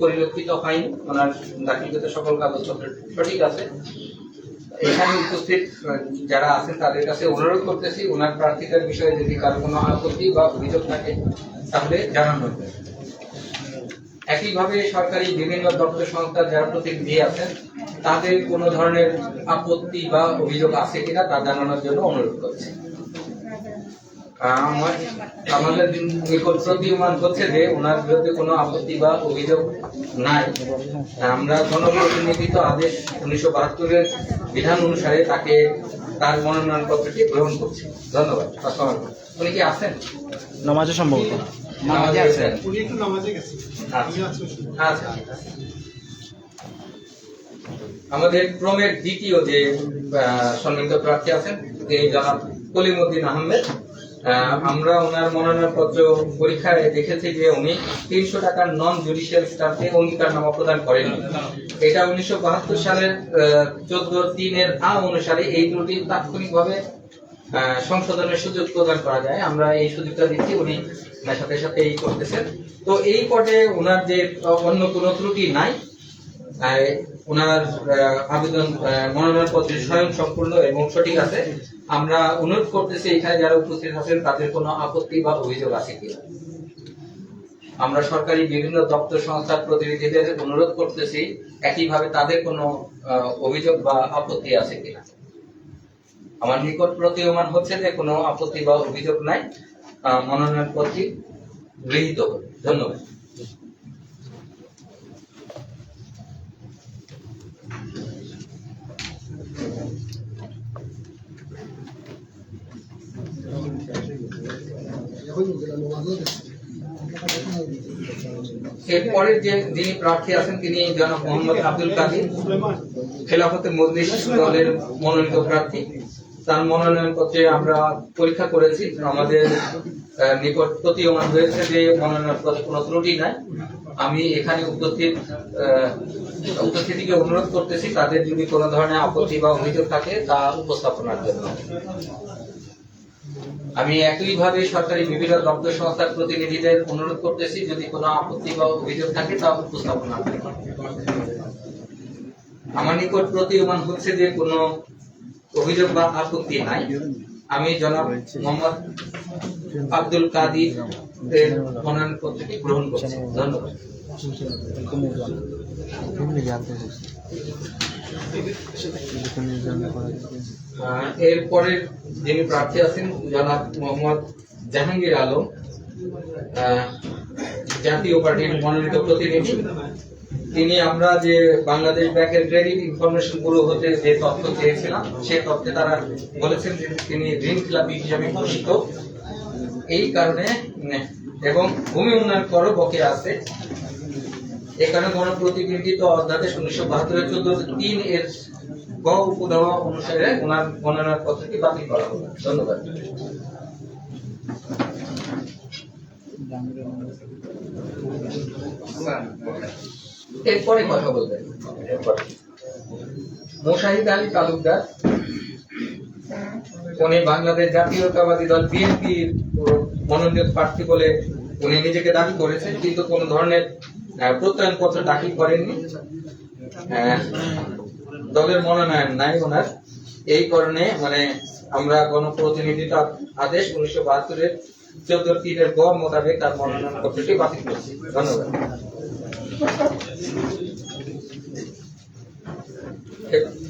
পরিলক্ষিত হয়নি। ওনার দাখিলকৃত সকল কাগজপত্র সঠিক আছে। এখানে উপস্থিত যারা আছেন তাদের কাছে অনুরোধ করতেছি, ওনার প্রার্থিতার বিষয়ে যদি কারও কোনো আপত্তি বা অভিযোগ থাকে, তাহলে জানানো হবে। একইভাবে সরকারি বিভিন্ন দপ্তর সংস্থা যারা প্রতিনিধি আছেন, তাদের কোনো ধরনের আপত্তি বা অভিযোগ আছে কিনা তা জানানোর জন্য অনুরোধ করছি। আমাদের নিকট প্রতীয়মান হচ্ছে যে ওনার বিরুদ্ধে কোনো আপত্তি বা অভিযোগ নাই। আমরা আদেশ উনিশশো বাহাত্তরের বিধান অনুসারে তাকে তার মনোনয়ন পত্রটি গ্রহণ করছি। ধন্যবাদ। উনি কি আছেন? নামাজে সম্ভবত। নামাজে আছেন। উনি একটু নামাজে গেছে আচ্ছা। আমাদের ক্রমের দ্বিতীয় যে আহ, সম্মানিত প্রার্থী আছেন তিনি জনাব কলিমুদ্দিন আহমেদ। আহ, আমরা ওনার মনোনয়ন পত্র পরীক্ষায় দেখেছি যে উনি তিনশো টাকার নন জুডিশিয়াল স্টাফে অঙ্গীকারনামা প্রদান করেননি। এটা উনিশশো বাহাত্তর সালের চোদ্দ তিনের আ অনুসারে এই ত্রুটি তাৎক্ষণিকভাবে সংশোধনের সুযোগ প্রদান করা যায়। আমরা এই সুযোগটা দিচ্ছি উনি সাথে সাথে এই করতেছেন। তো এই পটে ওনার যে অন্য কোনো ত্রুটি নাই ওনার আবেদন আহ, মনোনয়ন পত্র স্বয়ং সম্পূর্ণ এবং সঠিক আছে। আমরা অনুরোধ করতেছি এখানে যারা উপস্থিত আছেন, তাদের কোনো আপত্তি বা অভিযোগ আছে কিনা? আমরা সরকারি বিভিন্ন দপ্তর সংস্থার প্রতিনিধিদের অনুরোধ করতেছি, একইভাবে তাদের কোনো অভিযোগ বা আপত্তি আছে কিনা? আমার নিকট প্রতীয়মান হচ্ছে যে কোনো আপত্তি বা অভিযোগ নাই। মনোনয়ন পত্রটি গৃহীত ধন্যবাদ। এরপরের যে যিনি প্রার্থী আছেন তিনি জনাব মোহাম্মদ আব্দুল কাদির সুলেমান খেলাফতে মজলিস দলের মনোনীত প্রার্থী। তার মনোনয়ন পত্রে আমরা পরীক্ষা করেছি, আমাদের নিকট প্রতীয়মান হয়েছে যে মনোনয়ন পত্রে কোনো ত্রুটি নাই। আমি এখানে উপস্থিত উপস্থিতিকে অনুরোধ করতেছি, তাদের যদি কোনো ধরনের আপত্তি বা অভিযোগ থাকে তা উপস্থাপনার জন্য। আমি একইভাবে সরকারি বিভিন্ন দপ্তর সংস্থার প্রতিনিধিদের অনুরোধ করতেছি, যদি কোনো আপত্তি বা অভিযোগ থাকে তা উপস্থাপনা। আমার নিকট প্রতীয়মান হচ্ছে যে কোনো অভিযোগ বা আপত্তি নাই। আমি জনাব মোহাম্মদ আব্দুল কাদির এর মনোনয়ন পত্রটি গ্রহণ করছি। ধন্যবাদ। আহ, এরপরের যিনি প্রার্থী আছেন জনাব মোহাম্মদ জাহাঙ্গীর আলম জাতীয় পার্টির মনোনীত প্রতিনিধি। তিনি আমরা যে বাংলাদেশ ব্যাংকের ক্রেডিট ইনফরমেশন ব্যুরো হতে যে তথ্য চেয়েছিলাম সে তথ্যে তারা বলেছেন যে তিনি ঋণ খেলাপি হিসাবে ঘোষিত। এই কারণে এবং ভূমি উন্নয়ন করও বকে আছে। এখানে গণপ্রতিনিধিত্ব অধ্যাদেশ উনিশশো বাহাত্তরের চোদ্দ তিন এর গ উপধারা অনুসারে ওনার মনোনয়ন পত্রটি বাতিল করা হবে ধন্যবাদ। এরপরে কথা বলবেন মোশাহিদ আলী তালুকদার, উনি বাংলাদেশ জাতীয়তাবাদী দল বিএনপির মনোনীত প্রার্থী বলে উনি নিজেকে দাবি করেছেন, কিন্তু কোন ধরনের প্রত্যয়নপত্র দাখিল করেননি। আহ, দলের মনোনয়ন নাই ওনার। এই কারণে মানে আমরা গণপ্রতিনিধিত্ব আদেশ উনিশশো বাহাত্তরের চোদ্দ তিনের গ মোতাবেক তার মনোনয়ন পত্রটি বাতিল করছি। ধন্যবাদ।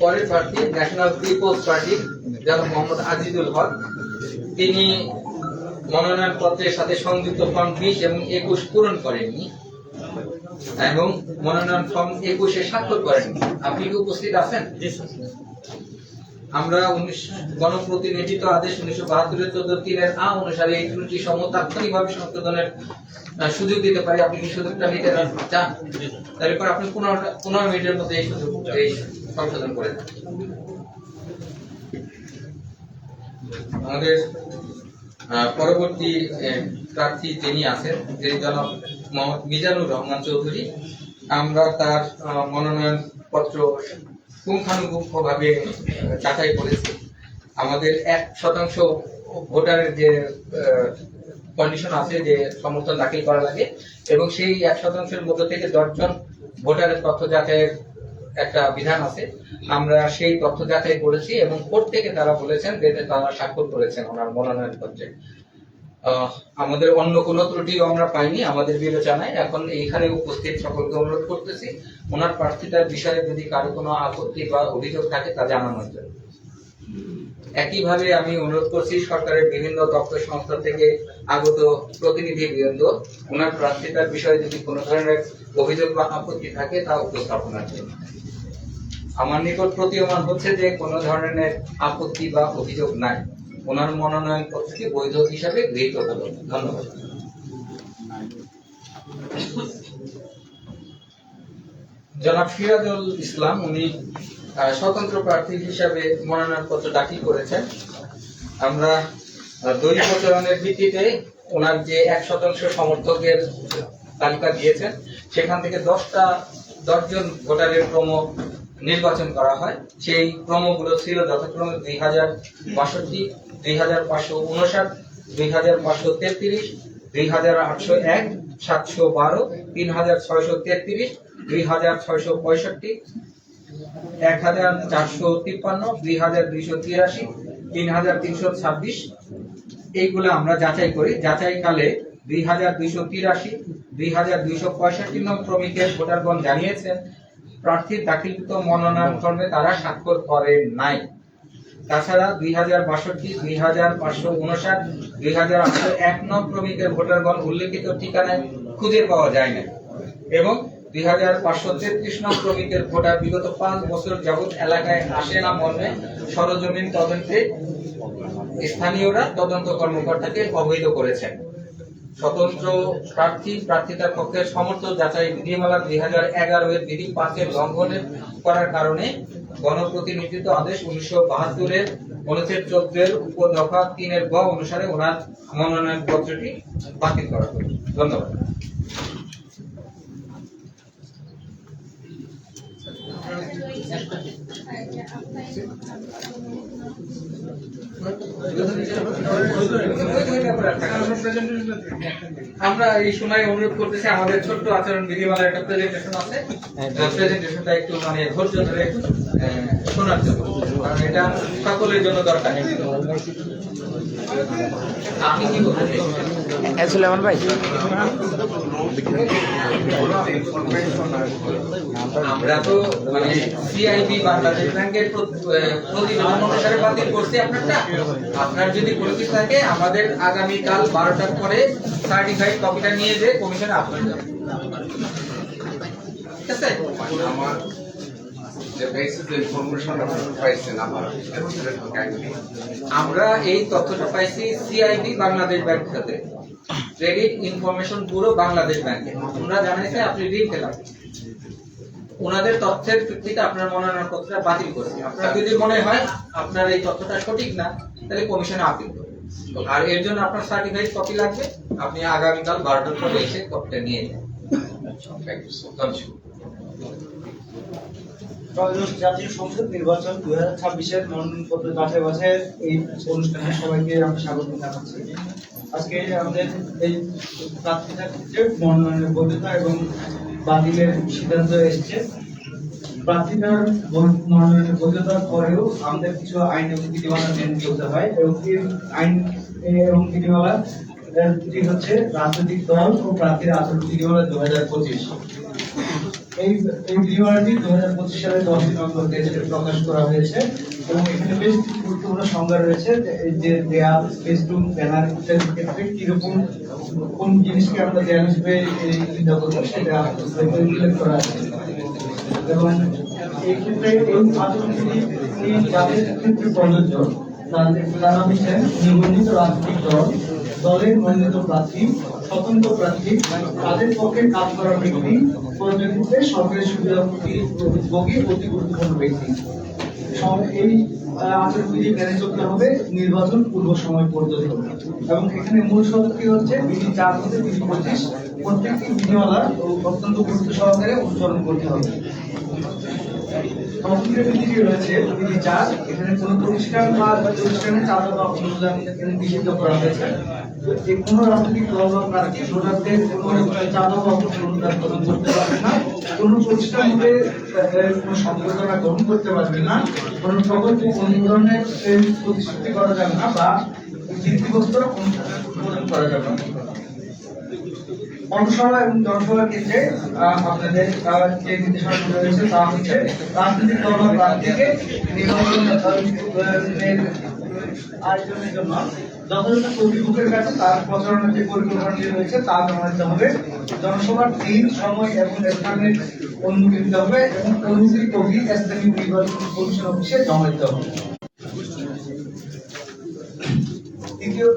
পরের প্রার্থী ন্যাশনাল পিপলস পার্টি যারা মোহাম্মদ আজিজুল হক। তিনি মনোনয়ন পত্রের সাথে সংযুক্ত ফর্ম বিশ এবং একুশ পূরণ করেননি। এবং মনোনয়ন ফর্ম একুশে স্বাক্ষর করেননি আপনি কি উপস্থিত আছেন? আমরা উনিশ গণপ্রতিনিধিত্ব আদেশ উনিশশো বাহাত্তরের চোদ্দ তিনের আ অনুসারে এই ত্রুটি সমূহ তাৎক্ষণিকভাবে সংশোধনের সুযোগ দিতে পারি। আপনি কি সুযোগটা নিতে চান? তারপর আপনি পনেরো পনেরো মিনিটের মধ্যে এই সুযোগ এই সংশোধন করে দেন। আমাদের পরবর্তী প্রার্থী যিনি আছেন যিনি জনাব মিজানুর রহমান চৌধুরী। আমরা তার মনোনয়ন পত্র পুঙ্খানুপুঙ্খ ভাবে যাচাই করেছি। আমাদের এক শতাংশ ভোটারের যে কন্ডিশন আছে যে সমর্থন দাখিল করা লাগে, এবং সেই এক শতাংশের মধ্য থেকে দশজন ভোটারের তথ্য যাচাইয়ের একটা বিধান আছে। আমরা সেই তথ্য যাচাই করেছি এবং কোর্ট থেকে তারা বলেছেন যে তারা স্বাক্ষর করেছেন ওনার মনোনয়ন পত্রে আমাদের অন্য কোনো ত্রুটিও আমরা পাইনি, আমাদের বিবেচনায়। এখন এইখানে উপস্থিত সকলকে অনুরোধ করতেছি, ওনার প্রার্থিতার বিষয়ে যদি কারও কোনো আপত্তি বা অভিযোগ থাকে তা জানানোর জন্য। একইভাবে আমি অনুরোধ করছি, সরকারের বিভিন্ন দপ্তর সংস্থা থেকে আগত প্রতিনিধি বৃন্দ, ওনার প্রার্থিতার বিষয়ে যদি কোনো ধরনের অভিযোগ বা আপত্তি থাকে তা উপস্থাপনার জন্য। আমার নিকট প্রতীয়মান হচ্ছে যে কোনো ধরনের আপত্তি বা অভিযোগ নাই। ওনার মনোনয়ন পত্রটি বৈধ হিসাবে গৃহীত হলো। ধন্যবাদ। জনাব সিরাজুল ইসলাম, উনি স্বতন্ত্র প্রার্থী হিসাবে মনোনয়ন পত্র দাখিল করেছেন। আমরা দলীয় প্রচারণের ভিত্তিতে ওনার যে এক শতাংশ সমর্থকের তালিকা দিয়েছেন, সেখান থেকে দশটা, দশজন ভোটারের ক্রম নির্বাচন করা হয়। সেই ক্রমগুলো ছিল যথাক্রমে দুই হাজার বাষট্টি দুই হাজার পাঁচশো উনষাট, দুই হাজার পাঁচশো তেত্রিশ, দুই হাজার আটশো এক, সাতশো বারো, তিন হাজার ছয়শো তেত্রিশ, দুই হাজার ছয়শো পঁয়ষট্টি, এক হাজার চারশো তিপ্পান্ন, দুই হাজার দুইশো তিরাশি, তিন হাজার তিনশো ছাব্বিশ। এইগুলো আমরা যাচাই করি। যাচাইকালে দুই হাজার দুইশো তিরাশি, দুই হাজার দুইশো পঁয়ষট্টি নং শ্রমিকের ভোটারগণ জানিয়েছেন, প্রার্থীর দাখিলকৃত মনোনয়ন ফর্মে তারা স্বাক্ষর করেন নাই। তাছাড়া দুই হাজার বাষট্টি, দুই হাজার পাঁচশো উনষাট, দুই হাজার আটশো এক নং ক্রমিকের ভোটারগণ উল্লেখিত ঠিকানায় খুঁজে পাওয়া যায় না। এবং দুই হাজার পাঁচশো তেত্রিশ নং ক্রমিকের ভোটার বিগত পাঁচ বছর যাবৎ এলাকায় আসে না মর্মে সরজমিন তদন্তে স্থানীয়রা তদন্ত কর্মকর্তাকে অবহিত করেছেন। স্বতন্ত্র প্রার্থী, প্রার্থিতার পক্ষের সমর্থ যাচাই বিধিমালা দুই হাজার এগারো এর বিধি পাঁচের লঙ্ঘনের করার কারণে গণপ্রতিনিধিত্ব আদেশ উনিশশো বাহাত্তরের অনুচ্ছেদ চোদ্দের উপদফা তিনের গ অনুসারে ওনার মনোনয়ন পত্রটি বাতিল করা হবে ধন্যবাদ। আমরা এই সময় অনুরোধ করতেছি আমাদের ছোট্ট আচরণ বিধিমালার একটা প্রেজেন্টেশন আছে। প্রেজেন্টেশনটা একটু মানে ধৈর্য ধরে শোনার জন্য। কারণ এটা সকলের জন্য দরকার। সুলেমান ভাই। আমরা তো মানে বাংলাদেশ ব্যাংকের অনুসারে বাতিল করছি আপনারটা। আপনার যদি কোনো থাকে, আমাদের আগামী কাল বারোটার পরে সার্টিফাইড কপিটা নিয়ে যে কমিশনে যাবে ঠিক আছে? আমার যে বেসিস ইনফরমেশন আপনারা পাইছেন আমার আমরা এই তথ্যটা পাইছি সিআইবি বাংলাদেশ ব্যাংক থেকে। ক্রেডিট ইনফরমেশন ব্যুরো বাংলাদেশ ব্যাংকে। আমরা জানাইছে আপনি ঋণ পেলাম। ওনাদের তথ্যের ভিত্তিতে আপনার মনোনয়ন পত্রটা বাতিল করছি। আপনার যদি মনে হয় আপনার এই তথ্যটা সঠিক না তাহলে কমিশনে আপিল করুন। আর এর জন্য আপনার সার্টিফাইড কপি লাগবে। আপনি আগামীকাল বারোটার পরে এসে কপিটা নিয়ে যান থ্যাংক ইউ সো জাতীয় সংসদ নির্বাচন দুই হাজার ছাব্বিশের মনোনয়নপত্র যাচাই বাছাইয়ের এই অনুষ্ঠানে সবাইকে আমি স্বাগত জানাচ্ছি। আজকে আমাদের এই প্রার্থীদের ক্ষেত্রে মনোনয়নের বৈধতা এবং বাতিলের সিদ্ধান্ত এসেছে। প্রার্থীদের মনোনয়নের বৈধতার পরেও আমাদের কিছু আইন এবং বিধিমালা মেনে চলতে হয় এবং এই আইন এবং বিধিমালা হচ্ছে রাজনৈতিক দল ও প্রার্থীর আচরণ বিধিমালা দু হাজার পঁচিশ। এই এই দু হাজার পঁচিশ সালে দশই নভেম্বর গেজেটে প্রকাশ করা হয়েছে এবং এখানে বেশ গুরুত্বপূর্ণ সংজ্ঞা রয়েছে যে- দেয়াল ব্যানার ক্ষেত্রে কীরকম, কোন জিনিসকে আমরা দেয়াল হিসেবে চিন্তা করব সেটা উল্লেখ করা আছে। এবং এই ক্ষেত্রে এই যাদের ক্ষেত্রে প্রযোজ্য। তাদের তারা হচ্ছেন নিবন্ধিত রাজনৈতিক দল। দলের মনোনীত প্রার্থী, স্বতন্ত্র প্রার্থী, তাদের পক্ষে কাজ করা ব্যক্তি প্রয়োজনীয়তে সরকারি সুবিধা ভোগী অতি গুরুত্বপূর্ণ ব্যক্তি। এই আচরণবিধি মেনে চলতে হবে, নির্বাচন পূর্ব সময় পর্যন্ত। এবং এখানে মূল শর্তটি হচ্ছে, বিধি চার হতে বিধি পঁচিশ, প্রত্যেকটি বিধিমালা অত্যন্ত গুরুত্ব সহকারে অনুসরণ করতে হবে। এখানে কোনো প্রতিষ্ঠান বা প্রতিষ্ঠানে চাঁদা বা অনুদান নিষিদ্ধ করা হয়েছে। যে কোনো রাজনৈতিক দল বা চাঁদা বা প্রদান করতে পারবে না কোনো প্রতিষ্ঠানকে কোনো সম্পাদনা গ্রহণ করতে পারবে না কোনো প্রকল্পে কোনো ধরনের প্রতিশ্রুতি করা যাবে না বা ভিত্তিগ্রস্ত অনুমোদন করা যাবে না। পৌরসভা এবং জনসভার ক্ষেত্রে আপনাদের যে নির্দেশনাগুলো রয়েছে তা হচ্ছে রাজনৈতিক দল বা প্রার্থীকে নির্বাচন আহ, এর আয়োজনের জন্য যথাযথ কর্তৃপক্ষের কাছে তার প্রচারণার যে পরিকল্পনাটি রয়েছে তা জমা দিতে হবে জনসভার দিন সময় এবং স্থানের অনুমতি দিতে হবে এবং অনুমতি কপি স্থানীয় নির্বাচন কমিশন অফিসে জমা দিতে হবে দ্বিতীয়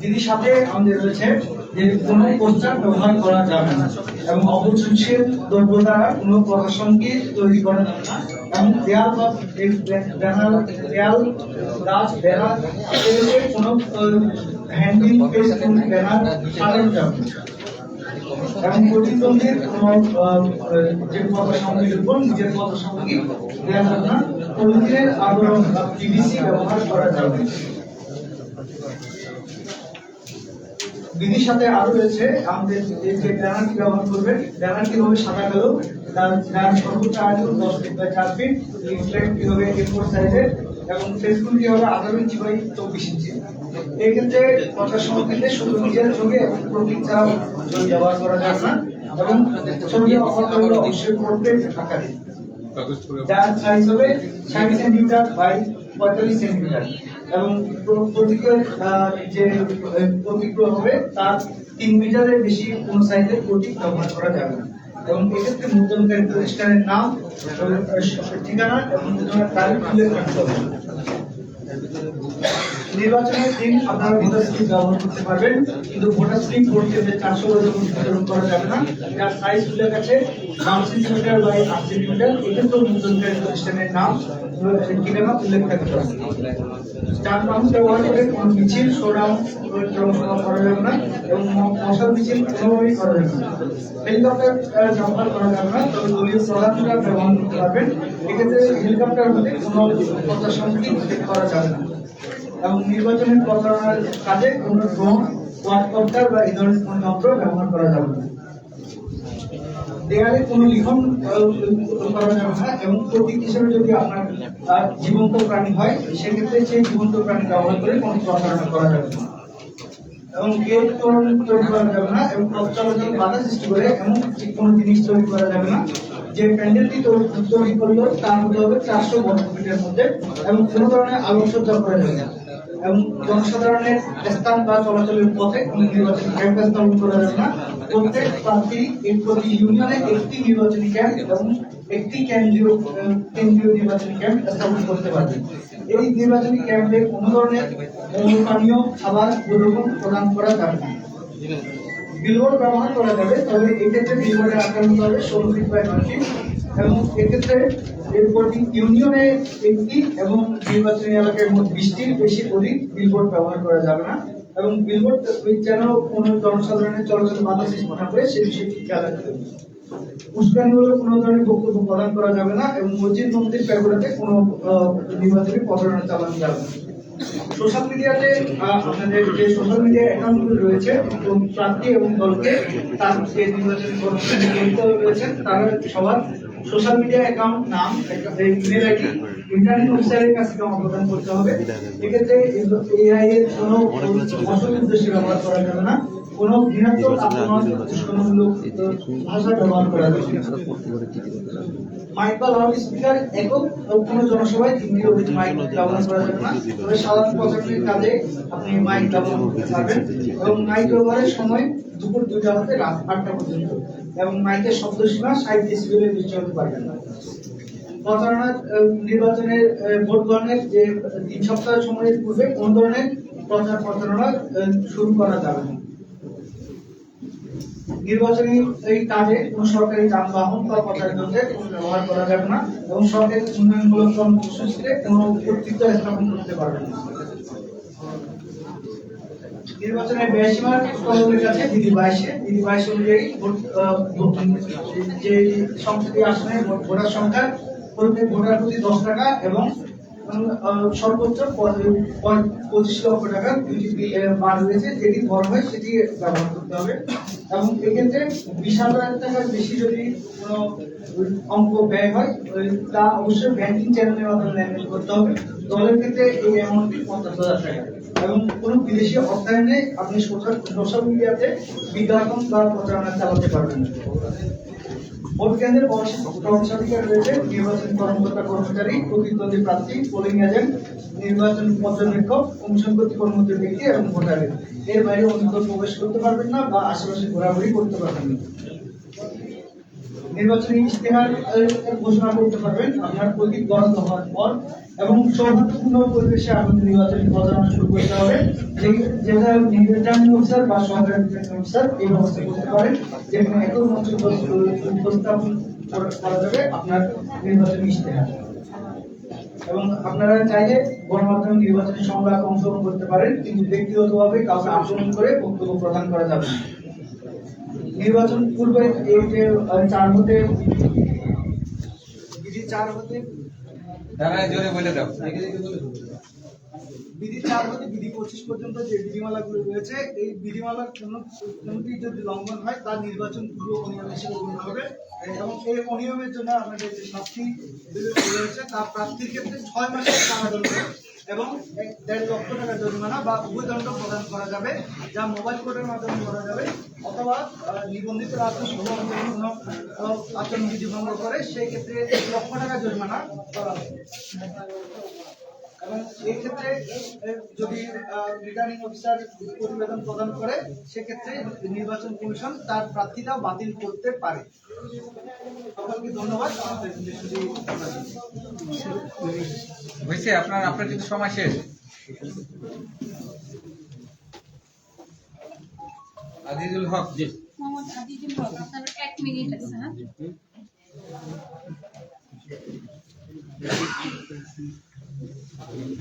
দিদির সাথে আমাদের রয়েছে যে কোনো পোস্টার ব্যবহার করা যাবে না। এবং অপচনশীল দ্রব্য দ্বারা কোনো প্রকাশনকে তৈরি করা যাবে না। এবং দেয়াল বা ব্যানার, দেয়াল গাছ ব্যানার এগুলোতে কোনো হ্যান্ডিং ব্যানার সাজানো যাবে এবং প্রতিদ্বন্দ্বীর যে সামগ্রীর উপর নিজের পদ সামগ্রী দেওয়া যাবে না পলিথিনের আবরণ বা পিভিসি ব্যবহার করা যাবে বিধির সাথে আরও রয়েছে আমাদের যে ব্যানারটি ব্যবহার করবেন ব্যানারটি হবে সাদা কালো তার যার সর্বোচ্চ আয়তন দশ ফিট বাই চার ফিট লিফলেটটি হবে এ ফোর সাইজের এবং ফেসবুকটি হবে আঠারো ইঞ্চি বাই চব্বিশ ইঞ্চি। এই ক্ষেত্রে প্রচার সমিতিতে শুধু নিজের ছবি এবং প্রতীক ছাড়াও ছবি ব্যবহার করা যাবে না এবং ছবি করলে অবশ্যই আকারে যার সাইজ হবে ষাট সেন্টিমিটার বাই পঁয়তাল্লিশ সেন্টিমিটার। এবং প্র- প্রতীকের যে হবে, তার তিন মিটারের বেশি কোন সাইজের প্রতীক ব্যবহার করা যাবে না। এবং এক্ষেত্রে মুদ্রণকারী প্রতিষ্ঠানের নাম ঠিকানা এবং তারিখ উল্লেখ রাখতে হবে। নির্বাচনের দিন আপনারা ভোটার স্লিপ ব্যবহার করতে পারবেন, কিন্তু ভোটার স্লিপ করতে হলে চারশো বছর বিতরণ করা যাবে না। যার সাইজ উল্লেখ আছে নাম সেন্টিমিটার বাই আট সেন্টিমিটার এক্ষেত্রেও মুদ্রণকারী প্রতিষ্ঠানের নাম ঠিকানা উল্লেখ থাকতে হবে যানবাহন ব্যবহার করে কোনো মিছিল, শোডাউন করা যাবে না এবং মশাল মিছিল কোনোভাবেই করা যাবে না। হেলিকপ্টার ব্যবহার করা যাবে না, তবে দলীয় প্রধানরা ব্যবহার করতে পারবেন। এক্ষেত্রে হেলিকপ্টার হলে কোনো সামগ্রী উল্লেখ করা যাবে না। এবং নির্বাচনের প্রচারণার কাজে কোনো ড্রোন কোয়াডকপ্টার বা এই ধরনের কোনো যন্ত্র ব্যবহার করা যাবে না। দেয়ালে কোনো লিখন করা যাবে না এবং প্রতীক হিসেবে যদি আপনার জীবন্ত প্রাণী হয়, সেক্ষেত্রে সেই জীবন্ত প্রাণী ব্যবহার করে কোনো প্রচারণা করা যাবে না। এবং গেট তৈরি করা যাবে না এবং পথ বাধা সৃষ্টি করে এমন কোনো জিনিস তৈরি করা যাবে না। যে প্যান্ডেলটি তৈরি করল তার মধ্যে হবে চারশো বর্গ ফিটের মধ্যে এবং কোনো ধরনের আলোকসজ্জা করা যাবে না। এবং জনসাধারণের স্থান বা চলাচলের পথে কোনো নির্বাচনী ক্যাম্প স্থাপন করা যাবে না। প্রত্যেক প্রার্থী এর প্রতি ইউনিয়নে একটি নির্বাচনী ক্যাম্প এবং একটি কেন্দ্রীয় কেন্দ্রীয় নির্বাচনী ক্যাম্প স্থাপন করতে পারবে। এই নির্বাচনী ক্যাম্পে কোনো ধরনের পানীয় খাবার দ্রব্য প্রদান করা যাবে না। বিলবোর্ড ব্যবহার করা যাবে, তবে এক্ষেত্রে বিলবোর্ডের আকার হতে হবে ষোলো ফিট বাই নয় ফিট এবং এক্ষেত্রে এর প্রতি ইউনিয়নে একটি এবং নির্বাচনী এলাকায় মোট বিশটির বেশি অধিক বিলবোর্ড ব্যবহার করা যাবে না। এবং বিলবোর্ড যেন কোনো জনসাধারণের চলাচল বাধা সৃষ্টি না করে সেই বিষয়টি খেয়াল রাখতে হবে। উস্কানিমূলক কোনো ধরনের বক্তব্য প্রদান করা যাবে না এবং মসজিদ, মন্দির প্যাগোডাতে কোনো নির্বাচনী প্রচারণা চালানো যাবে না। সোশ্যাল মিডিয়াতে আপনাদের যে সোশ্যাল মিডিয়া অ্যাকাউন্টগুলো রয়েছে প্রার্থী এবং দলকে তার যে নির্বাচনী কর্মসূচি রয়েছেন তারা সবার সোশ্যাল মিডিয়া অ্যাকাউন্ট নাম ইমেল আইডি ইন্টারনেট অফিসারের কাছে জমা প্রদান করতে হবে। এক্ষেত্রে এআই এর কোনো উদ্দেশ্যে ব্যবহার করা যাবে না। কোনো ঘৃণাত্মক আক্রমণ উস্কানিমূলক ভাষা ব্যবহার করা যাবে মাইক বা লাউড স্পিকার একক কোনো জনসভায় তিনটি অধিক মাইক ব্যবহার করা যাবে না। তবে সাধারণ কাজে আপনি মাইক ব্যবহার করতে পারবেন এবং মাইক ব্যবহারের সময় দুপুর দুইটা হতে রাত আটটা পর্যন্ত। এবং মাইকের শব্দ সীমা ষাট ডেসিবেলের বেশি হতে পারবেন না। প্রচারণা নির্বাচনের ভোট গ্রহণের যে তিন সপ্তাহ সময়ের পূর্বে কোন ধরনের প্রচার প্রচারণা শুরু করা যাবে না। নির্বাচনী এই কাজে কোন সরকারি যানবাহন বা প্রচারযন্ত্রের কোনো ব্যবহার করা যাবে না এবং সরকারি উন্নয়নমূলক কর্মসূচিতে কোনো কর্তৃত্ব স্থাপন করতে পারবে না। নির্বাচনের ব্যয়সীমার কলমের কাছে দিদি বাইশে। দিদি বাইশ অনুযায়ী ভোট যে সংসদীয় আসনে ভোট- ভোটার সংখ্যা প্রত্যেক ভোটার প্রতি দশ টাকা এবং সর্বোচ্চ পঁচিশ লক্ষ টাকা দুটি বার রয়েছে যেটি ধর হয় সেটি ব্যবহার করতে হবে। এবং এক্ষেত্রে বিশ হাজার টাকার বেশি যদি কোনো অঙ্ক ব্যয় হয় তা অবশ্যই ব্যাংকিং চ্যানেলের মাধ্যমে লেনদেন করতে হবে। দলের ক্ষেত্রে এই অ্যামাউন্টটি পঞ্চাশ হাজার টাকা। এবং কোনো বিদেশি অর্থায়নে আপনি সোশ্যাল মিডিয়াতে বিজ্ঞাপন বা প্রচারণা চালাতে পারবেন। ভোট কেন্দ্রের প্রবেশাধিকার রয়েছে, নির্বাচন কর্মকর্তা কর্মচারী, প্রতিদ্বন্দ্বী প্রার্থী, পোলিং এজেন্ট, নির্বাচন পর্যবেক্ষক কমিশন কর্তৃক অনুমতি ব্যক্তি এবং ভোটারের। এর বাইরে অন্য প্রবেশ করতে পারবেন না বা আশেপাশে ঘোরাঘুরি করতে পারবেন না। নির্বাচনী ইশতেহার ঘোষণা করতে পারবেন। আপনার প্রতীক বরাদ্দ হওয়ার পর এবং সৌহার্দ্যপূর্ণ পরিবেশে আপনাদের নির্বাচনী প্রচারণা শুরু করতে হবে। যেটা নির্বাচনী অফিসার বা সরকারি অফিসার এই ব্যবস্থা করতে পারেন যেখানে একই মঞ্চ উপস্থাপন করা- যাবে, আপনার নির্বাচনী ইশতেহার এবং আপনারা চাইলে গণমাধ্যমে নির্বাচনী সংগ্রামে অংশগ্রহণ করতে পারেন, কিন্তু ব্যক্তিগতভাবে কাউকে আচরণ করে বক্তব্য প্রদান করা যাবে না। নির্বাচন পূর্বে এই যে চার হতে চার হতে তারা জোরে বলে দাও। বিধি চার হতে বিধি পঁচিশ পর্যন্ত যে বিধিমালাগুলো রয়েছে, এই বিধিমালার কোনো কোনটি যদি লঙ্ঘন হয়, তার নির্বাচন পূর্ব অনিয়ম হিসেবে গণ্য হবে। এবং এই অনিয়মের জন্য আমাদের যে শাস্তি রয়েছে তা প্রাপ্তির ক্ষেত্রে ছয় মাসের কারাদণ্ড এবং দেড় লক্ষ টাকা জরিমানা বা উভয়দণ্ড প্রদান করা যাবে, যা মোবাইল কোর্টের মাধ্যমে করা যাবে অথবা নিবন্ধিত আচরণবিধি ভঙ্গ করে, সেই ক্ষেত্রে এক লক্ষ টাকা জরিমানা করা হবে। এবং এই ক্ষেত্রে যদি রিটার্নিং অফিসার প্রতিবেদন প্রদান করে সেক্ষেত্রে নির্বাচন কমিশন তার প্রার্থীতা বাতিল করতে পারে। সকলকে ধন্যবাদ। হয়েছে আপনার আপনার কিন্তু সময় শেষ। আজিজুল হক জি। মোহাম্মদ আদিজুল হক আপনার এক মিনিট আছে হ্যাঁ? ファミリ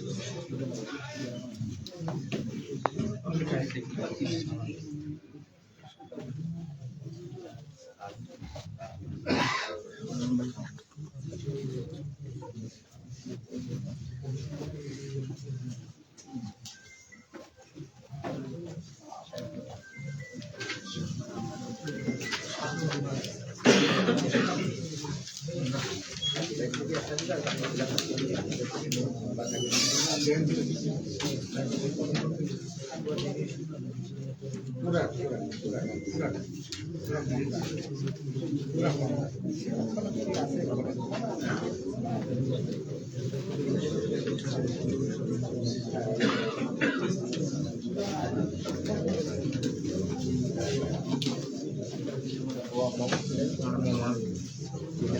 ーの皆さん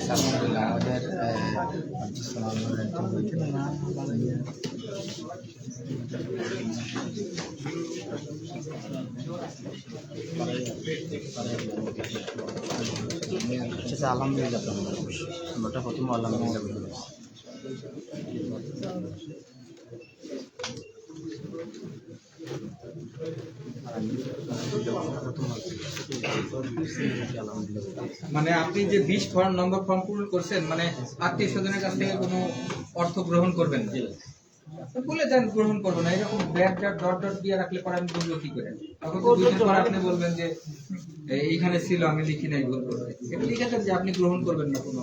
আলহামদুলিল্লাহ আমাদের আসসালামু আলাইকুম আচ্ছা মানে আপনি যে বিশ ফর্ম, নম্বর ফর্ম পূরণ করছেন মানে আত্মীয় স্বজনের কাছ থেকে কোনো অর্থ গ্রহণ করবেন? আচ্ছা, বলে দেন গ্রহণ করব না। এরকম ব্যাগ ডট ডট ডট দিয়ে রাখলে পরে আমি বলব কি করে? তখন তো আপনি বলবেন যে এইখানে ছিল আমি লিখি নাই ভুল করে এটা লিখে যে আপনি গ্রহণ করবেন না কোনো।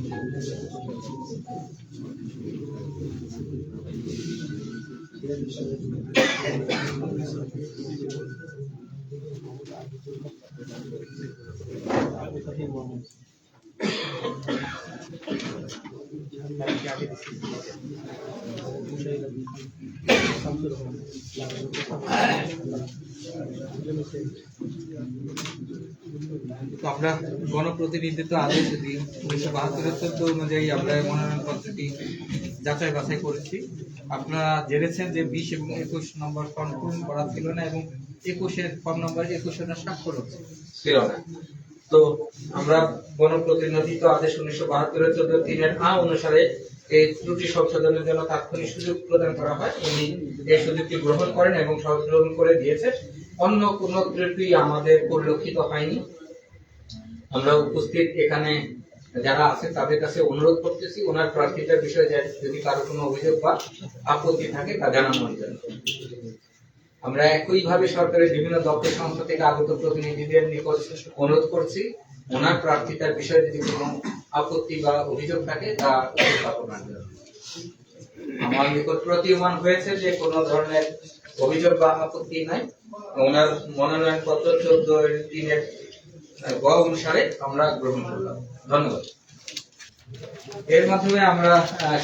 বিনা তো আমরা গণপ্রতিনিধিত্ব আদেশ দিই। উনিশশো বাহাত্তরের চোদ্দ অনুযায়ী আমরা মনোনয়ন পত্রটি যাচাই বাছাই করেছি। আপনারা জেনেছেন যে বিশ এবং একুশ নম্বর ফর্ম পূরণ করা ছিল না এবং একুশের ফর্ম নম্বর একুশের স্বাক্ষর হচ্ছে। ছিল না। তো আমরা গণপ্রতিনিধিত্ব আদেশ উনিশশো বাহাত্তরের চোদ্দ তিনের আ অনুসারে এই ত্রুটি সংশোধনের জন্য তাৎক্ষণিক সুযোগ প্রদান করা হয়। উনি এই সুযোগটি গ্রহণ করেন এবং সংশোধন করে দিয়েছেন অন্য কোনো ত্রুটি আমাদের পরিলক্ষিত হয়নি। আমরা উপস্থিত এখানে যারা আছে তাদের কাছে অনুরোধ করতেছি, ওনার প্রার্থিতার বিষয়ে যদি কারও কোনো অভিযোগ বা আপত্তি থাকে তা জানানোর জন্য। আমরা একইভাবে সরকারের বিভিন্ন দপ্তর সংস্থা থেকে আগত প্রতিনিধিদের নিকট অনুরোধ করছি। ওনার প্রার্থিতার বিষয়ে যদি কোনো আপত্তি বা অভিযোগ থাকে, তা উপস্থাপনার আমার নিকট প্রতীয়মান হয়েছে যে কোনো ধরনের অভিযোগ বা আপত্তি নাই। ওনার মনোনয়ন পত্র চোদ্দ দিনের গ অনুসারে আমরা গ্রহণ করলাম। ধন্যবাদ। এর মাধ্যমে আমরা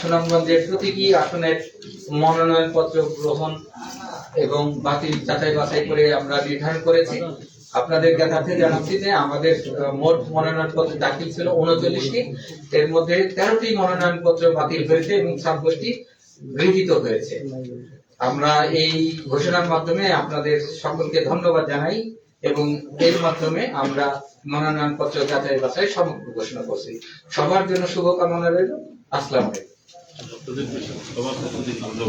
সুনামগঞ্জের প্রতিটি আসনের মনোনয়ন পত্র গ্রহণ এবং বাতিল, যাচাই বাছাই করে আমরা নির্ধারণ করেছি। আপনাদের জ্ঞাতার্থে জানাচ্ছি যে আমাদের মোট মনোনয়ন পত্র দাখিল ছিল উনচল্লিশটি। এর মধ্যে তেরোটি মনোনয়ন পত্র বাতিল হয়েছে এবং ছাব্বিশটি গৃহীত হয়েছে। আমরা এই ঘোষণার মাধ্যমে আপনাদের সকলকে ধন্যবাদ জানাই এবং এর মাধ্যমে আমরা মনোনয়ন পত্র যাচাই বাছাই সমগ্র ঘোষণা করছি। সবার জন্য শুভকামনা রইল। আসসালামু আলাইকুম। ধন্যবাদ।